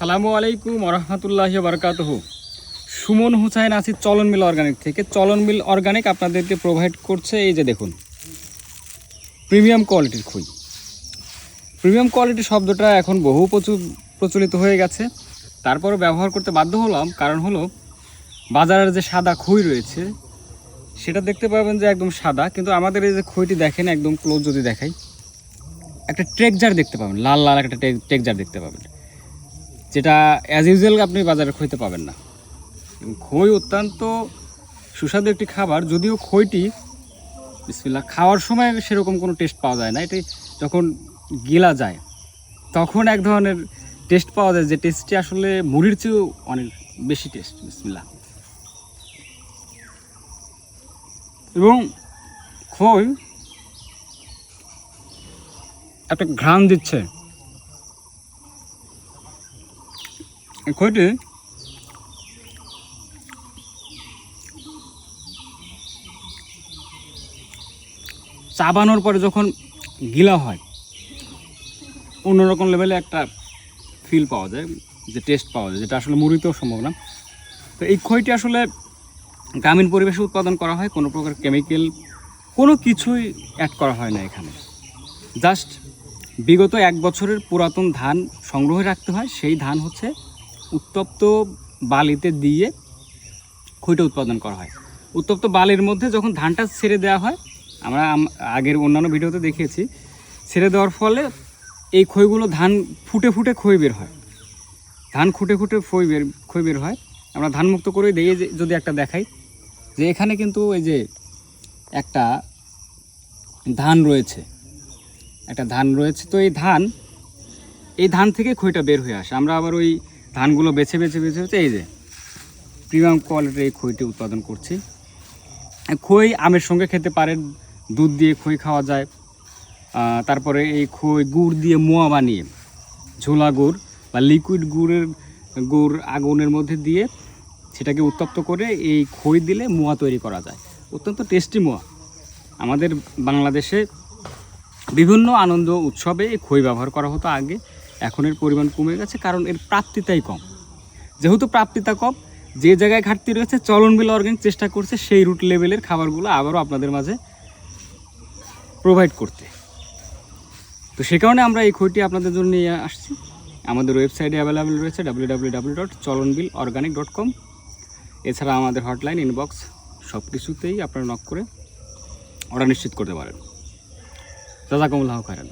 আসসালামু আলাইকুম রহমতুল্লাহ বারকাতহ সুমন হুসাইন আছি চলন মিল অর্গানিক থেকে। চলন মিল অর্গানিক আপনাদেরকে প্রোভাইড করছে, এই যে দেখুন, প্রিমিয়াম কোয়ালিটির খুই। প্রিমিয়াম কোয়ালিটি শব্দটা এখন বহু প্রচুর প্রচলিত হয়ে গেছে। তারপরে ব্যবহার করতে বাধ্য হলাম, কারণ হলো, বাজারের যে সাদা খই রয়েছে, সেটা দেখতে পাবেন যে একদম সাদা, কিন্তু আমাদের এই যে খইটি দেখেন, একদম ক্লোজ যদি দেখাই, একটা ট্রেকজার দেখতে পাবেন, লাল লাল একটা ট্রেকজার দেখতে পাবেন। যেটা অ্যাজ ইউজুয়াল আপনি বাজারে খইতে পাবেন না। খই অত্যন্ত সুস্বাদু একটি খাবার, যদিও খইটি, বিসমিল্লাহ, খাওয়ার সময় সেরকম কোনো টেস্ট পাওয়া যায় না। এটি যখন গিলা যায়, তখন এক ধরনের টেস্ট পাওয়া যায় যে টেস্টটি আসলে মুড়ির চেয়েও অনেক বেশি টেস্ট বিসমিল্লাহ। এবং খই, একটা ঘ্রাণ দিচ্ছে। খইটি চাবানোর পরে যখন গিলা হয় অন্যরকম লেভেলে একটা ফিল পাওয়া যায়, যে টেস্ট পাওয়া যায়, যেটা আসলে মুড়িতেও সম্ভব না। তো এই খইটি আসলে গ্রামীণ পরিবেশে উৎপাদন করা হয়, কোনো প্রকার কেমিক্যাল কোনো কিছুই অ্যাড করা হয় না এখানে। জাস্ট বিগত এক বছরের পুরাতন ধান সংগ্রহে রাখতে হয়, সেই ধান হচ্ছে উত্তপ্ত বালিতে দিয়ে খইটা উৎপাদন করা হয়। উত্তপ্ত বালির মধ্যে যখন ধানটা ছেড়ে দেওয়া হয়, আমরা আগের অন্যান্য ভিডিওতে দেখিয়েছি ছেড়ে দেওয়ার ফলে এই খইগুলো ধান ফুটে ফুটে খই বের হয়। ধান খুঁটে খুঁটে খই বের খই বের হয়। আমরা ধান মুক্ত করে দিয়ে যদি একটা দেখাই, যে এখানে কিন্তু এই যে একটা ধান রয়েছে। একটা ধান রয়েছে। তো এই ধান এই ধান থেকে খইটা বের হয়ে আসে। আমরা আবার ওই ধানগুলো বেছে বেছে বেছে বেছে, এই যে প্রিমিয়াম কোয়ালিটির এই খইটি উৎপাদন করছি। খই আমের সঙ্গে খেতে পারেন, দুধ দিয়ে খই খাওয়া যায়। তারপরে এই খই গুড় দিয়ে মোয়া বানিয়ে, ঝোলা গুড় বা লিকুইড গুড়ের গুড় আগুনের মধ্যে দিয়ে সেটাকে উত্তপ্ত করে এই খই দিলে মোয়া তৈরি করা যায়। অত্যন্ত টেস্টি মোয়া। আমাদের বাংলাদেশে বিভিন্ন আনন্দ উৎসবে এই খই ব্যবহার করা হতো আগে। এখন এর পরিমাণ কমে গেছে, কারণ এর প্রাপ্তিতাই কম। যেহেতু প্রাপ্তিতা কম, যে জায়গায় ঘাটতি রয়েছে, চলন বিল অর্গানিক চেষ্টা করছে, সেই রুট লেভেলের খাবারগুলো আবারও আপনাদের মাঝে প্রোভাইড করতে। তো সে কারণে আমরা এই খইটি আপনাদের জন্য নিয়ে আসছি। আমাদের ওয়েবসাইটে অ্যাভেলেবেল রয়েছে W W W dot organic dot com এছাড়া আমাদের হটলাইন ইনবক্স সব কিছুতেই আপনারা নক করে অর্ডার নিশ্চিত করতে পারেন। জাজাকুমুল্লাহ খায়রান।